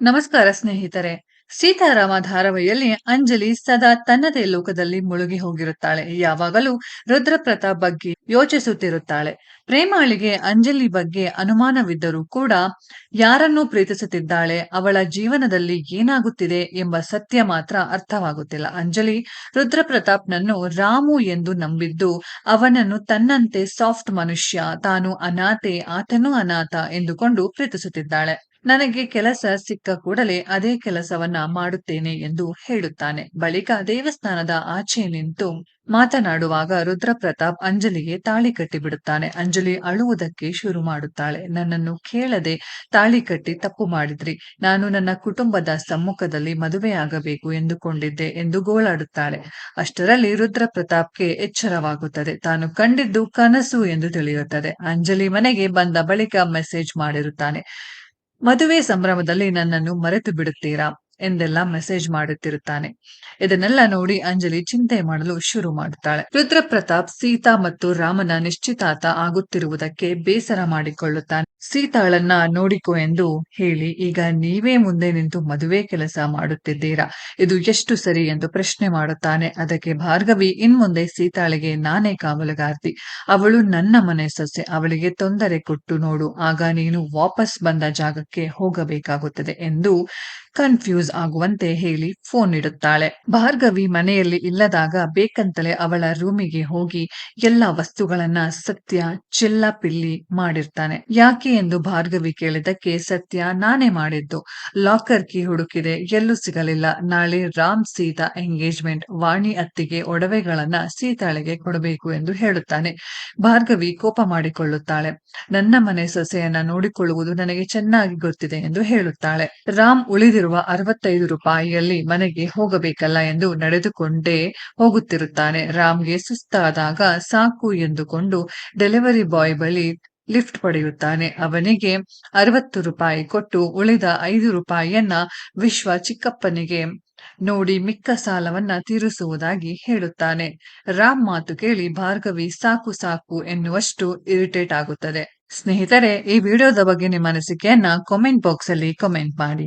ನಮಸ್ಕಾರ ಸ್ನೇಹಿತರೆ. ಸೀತಾರಾಮ ಧಾರಾವಾಹಿಯಲ್ಲಿ ಅಂಜಲಿ ಸದಾ ತನ್ನದೇ ಲೋಕದಲ್ಲಿ ಮುಳುಗಿ ಹೋಗಿರುತ್ತಾಳೆ. ಯಾವಾಗಲೂ ರುದ್ರಪ್ರತಾಪ್ ಬಗ್ಗೆ ಯೋಚಿಸುತ್ತಿರುತ್ತಾಳೆ. ಪ್ರೇಮಾಳಿಗೆ ಅಂಜಲಿ ಬಗ್ಗೆ ಅನುಮಾನವಿದ್ದರೂ ಕೂಡ ಯಾರನ್ನೂ ಪ್ರೀತಿಸುತ್ತಿದ್ದಾಳೆ, ಅವಳ ಜೀವನದಲ್ಲಿ ಏನಾಗುತ್ತಿದೆ ಎಂಬ ಸತ್ಯ ಮಾತ್ರ ಅರ್ಥವಾಗುತ್ತಿಲ್ಲ. ಅಂಜಲಿ ರುದ್ರಪ್ರತಾಪ್ನನ್ನು ರಾಮು ಎಂದು ನಂಬಿದ್ದು ಅವನನ್ನು ತನ್ನಂತೆ ಸಾಫ್ಟ್ ಮನುಷ್ಯ, ತಾನು ಅನಾಥೆ, ಆತನೂ ಅನಾಥ ಎಂದುಕೊಂಡು ಪ್ರೀತಿಸುತ್ತಿದ್ದಾಳೆ. ನನಗೆ ಕೆಲಸ ಸಿಕ್ಕ ಕೂಡಲೇ ಅದೇ ಕೆಲಸವನ್ನ ಮಾಡುತ್ತೇನೆ ಎಂದು ಹೇಳುತ್ತಾನೆ. ಬಳಿಕ ದೇವಸ್ಥಾನದ ಆಚೆ ನಿಂತು ಮಾತನಾಡುವಾಗ ರುದ್ರಪ್ರತಾಪ್ ಅಂಜಲಿಗೆ ತಾಳಿ ಕಟ್ಟಿಬಿಡುತ್ತಾನೆ. ಅಂಜಲಿ ಅಳುವುದಕ್ಕೆ ಶುರು ಮಾಡುತ್ತಾಳೆ. ನನ್ನನ್ನು ಕೇಳದೆ ತಾಳಿ ಕಟ್ಟಿ ತಪ್ಪು ಮಾಡಿದ್ರಿ. ನಾನು ನನ್ನ ಕುಟುಂಬದ ಸಮ್ಮುಖದಲ್ಲಿ ಮದುವೆಯಾಗಬೇಕು ಎಂದುಕೊಂಡಿದ್ದೆ ಎಂದು ಗೋಳಾಡುತ್ತಾಳೆ. ಅಷ್ಟರಲ್ಲಿ ರುದ್ರಪ್ರತಾಪ್ಗೆ ಎಚ್ಚರವಾಗುತ್ತದೆ. ತಾನು ಕಂಡಿದ್ದು ಕನಸು ಎಂದು ತಿಳಿಯುತ್ತದೆ. ಅಂಜಲಿ ಮನೆಗೆ ಬಂದ ಬಳಿಕ ಮೆಸೇಜ್ ಮಾಡಿರುತ್ತಾನೆ. ಮದುವೆ ಸಂಭ್ರಮದಲ್ಲಿ ನನ್ನನ್ನು ಮರೆತು ಬಿಡುತ್ತೀರಾ? ಎಂದೆಲ್ಲ ಮೆಸೇಜ್ ಮಾಡುತ್ತಿರುತ್ತಾನೆ. ಇದನ್ನೆಲ್ಲ ನೋಡಿ ಅಂಜಲಿ ಚಿಂತೆ ಮಾಡಲು ಶುರು ಮಾಡುತ್ತಾಳೆ. ರುದ್ರಪ್ರತಾಪ್ ಸೀತಾ ಮತ್ತು ರಾಮನ ನಿಶ್ಚಿತಾರ್ಥ ಆಗುತ್ತಿರುವುದಕ್ಕೆ ಬೇಸರ ಮಾಡಿಕೊಳ್ಳುತ್ತಾನೆ. ಸೀತಾಳನ್ನ ನೋಡಿಕೊ ಎಂದು ಹೇಳಿ, ಈಗ ನೀವೇ ಮುಂದೆ ನಿಂತು ಮದುವೆ ಕೆಲಸ ಮಾಡುತ್ತಿದ್ದೀರಾ? ಇದು ಎಷ್ಟು ಸರಿ ಎಂದು ಪ್ರಶ್ನೆ ಮಾಡುತ್ತಾನೆ. ಅದಕ್ಕೆ ಭಾರ್ಗವಿ, ಇನ್ಮುಂದೆ ಸೀತಾಳಿಗೆ ನಾನೇ ಕಾವಲುಗಾರ್ತಿ. ಅವಳು ನನ್ನ ಮನೆ ಸೊಸೆ. ಅವಳಿಗೆ ತೊಂದರೆ ಕೊಟ್ಟು ನೋಡು. ಆಗ ನೀನು ವಾಪಸ್ ಬಂದ ಜಾಗಕ್ಕೆ ಹೋಗಬೇಕಾಗುತ್ತದೆ ಎಂದು ಕನ್ಫ್ಯೂಸ್ ಆಗುವಂತೆ ಹೇಳಿ ಫೋನ್ ಇಡುತ್ತಾಳೆ. ಭಾರ್ಗವಿ ಮನೆಯಲ್ಲಿ ಇಲ್ಲದಾಗ ಬೇಕಂತಲೇ ಅವಳ ರೂಮಿಗೆ ಹೋಗಿ ಎಲ್ಲ ವಸ್ತುಗಳನ್ನ ಸತ್ಯ ಚಿಲ್ಲ ಪಿಲ್ಲಿ ಮಾಡಿರ್ತಾನೆ. ಯಾಕೆ ಎಂದು ಭಾರ್ಗವಿ ಕೇಳಿದಕ್ಕೆ ಸತ್ಯ ನಾನೇ ಮಾಡಿದ್ದು. ಲಾಕರ್ ಕೀ ಹುಡುಕಿದೆ, ಎಲ್ಲೂ ಸಿಗಲಿಲ್ಲ. ನಾಳೆ ರಾಮ್ ಸೀತಾ ಎಂಗೇಜ್ಮೆಂಟ್ ವಾಣಿ ಅತ್ತಿಗೆ ಒಡವೆಗಳನ್ನ ಸೀತಾಳೆಗೆ ಕೊಡಬೇಕು ಎಂದು ಹೇಳುತ್ತಾನೆ. ಭಾರ್ಗವಿ ಕೋಪ ಮಾಡಿಕೊಳ್ಳುತ್ತಾಳೆ. ನನ್ನ ಮನೆ ಸೊಸೆಯನ್ನ ನೋಡಿಕೊಳ್ಳುವುದು ನನಗೆ ಚೆನ್ನಾಗಿ ಗೊತ್ತಿದೆ ಎಂದು ಹೇಳುತ್ತಾಳೆ. ರಾಮ್ ಉಳಿದಿರುವ ಅರವತ್ತೈದು ರೂಪಾಯಿಯಲ್ಲಿ ಮನೆಗೆ ಹೋಗಬೇಕಲ್ಲ ಎಂದು ನಡೆದುಕೊಂಡೇ ಹೋಗುತ್ತಿರುತ್ತಾನೆ. ರಾಮ್ಗೆ ಸುಸ್ತಾದಾಗ ಸಾಕು ಎಂದುಕೊಂಡು ಡೆಲಿವರಿ ಬಾಯ್ ಬಳಿ ಲಿಫ್ಟ್ ಪಡೆಯುತ್ತಾನೆ. ಅವನಿಗೆ ಅರವತ್ತು ರೂಪಾಯಿ ಕೊಟ್ಟು ಉಳಿದ ಐದು ರೂಪಾಯಿಯನ್ನ ವಿಶ್ವ ಚಿಕ್ಕಪ್ಪನಿಗೆ ನೋಡಿ ಮಿಕ್ಕ ಸಾಲವನ್ನ ತೀರಿಸುವುದಾಗಿ ಹೇಳುತ್ತಾನೆ. ರಾಮ್ ಮಾತು ಕೇಳಿ ಭಾರ್ಗವಿ ಸಾಕು ಸಾಕು ಎನ್ನುವಷ್ಟು ಇರಿಟೇಟ್ ಆಗುತ್ತದೆ. ಸ್ನೇಹಿತರೆ, ಈ ವಿಡಿಯೋದ ಬಗ್ಗೆ ನಿಮ್ಮ ಅನಿಸಿಕೆಯನ್ನ ಕಾಮೆಂಟ್ ಬಾಕ್ಸ್ ಅಲ್ಲಿ ಕಾಮೆಂಟ್ ಮಾಡಿ.